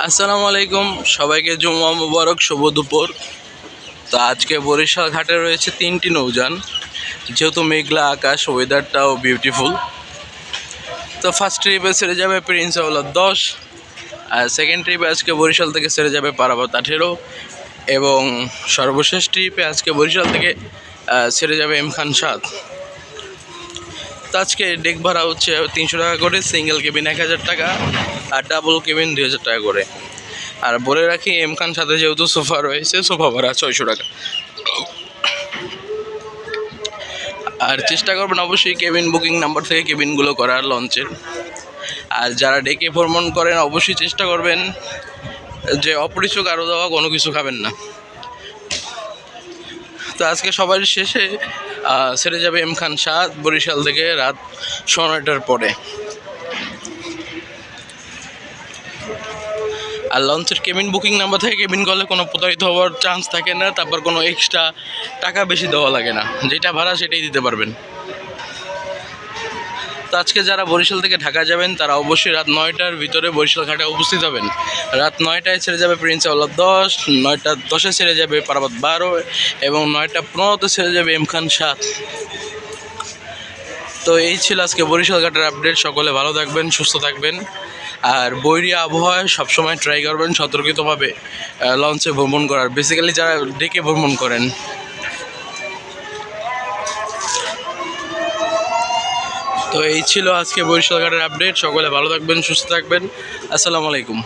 আসসালামু আলাইকুম। সবাইকে জুম্মা মুবারক, শুভ দুপুর। তো আজকে বরিশাল ঘাটে রয়েছে তিনটি নৌযান। যেহেতু মেঘলা আকাশ ওয়েদারটাও বিউটিফুল তো ফার্স্ট ট্রিপে সেরে যাবে প্রিন্স আউলার দশ। আর সেকেন্ড ট্রিপে আজকে বরিশাল থেকে সেরে যাবে পারাবত আঠেরো। এবং সর্বশেষ ট্রিপে আজকে বরিশাল থেকে সেরে যাবে এম খান সাত। তো আজকে ডেক ভাড়া হচ্ছে তিনশো টাকা করে সিঙ্গেল কেবিন এক হাজার টাকা আর ডাবল কেবিন দুই হাজার টাকা করে। আর বলে রাখি এম খান সাথে যেহেতু সোফা রয়েছে সোফা ভাড়া ছয়শো টাকা। আর চেষ্টা করবেন অবশ্যই কেবিন বুকিং নাম্বার থেকে কেবিনগুলো করার লঞ্চের আর যারা ডেকে ভ্রমণ করেন, অবশ্যই চেষ্টা করবেন যে অপরিচক আরও দেওয়া কোনো কিছু খাবেন না। তো আজকে সবার শেষে সেরে যাবে এম খান শাহ বরিশাল থেকে রাত নয়টার পরে। আর লঞ্চের কেবিন বুকিং নাম্বার থেকে কেবিন কলে কোনো প্রতারিত হওয়ার চান্স থাকে না, তারপর কোনো এক্সট্রা টাকা বেশি দেওয়া লাগে না। যেটা ভাড়া সেটাই দিতে পারবেন। তো আজকে যারা বরিশাল থেকে ঢাকা যাবেন, তারা অবশ্যই রাত নয়টার ভিতরে বরিশাল ঘাটে উপস্থিত হবেন। রাত নয়টায় ছেড়ে যাবে প্রিন্স আউলার দশ, নয়টা দশে ছেড়ে যাবে পারাবাদ বারো এবং নয়টা পনেরোতে ছেড়ে যাবে এম খান সাত। তো এই ছিল আজকে বরিশাল ঘাটের আপডেট সকলে ভালো থাকবেন, সুস্থ থাকবেন। আর বৈরী আবহাওয়ায় সবসময় ট্রাই করবেন সতর্কিতভাবে লঞ্চে ভ্রমণ করার। বেসিক্যালি যারা ডেকে ভ্রমণ করেন। তো এই ছিল আজকে বরিশাল ঘাটের আপডেট সকলে ভালো থাকবেন সুস্থ থাকবেন। আসসালামু আলাইকুম।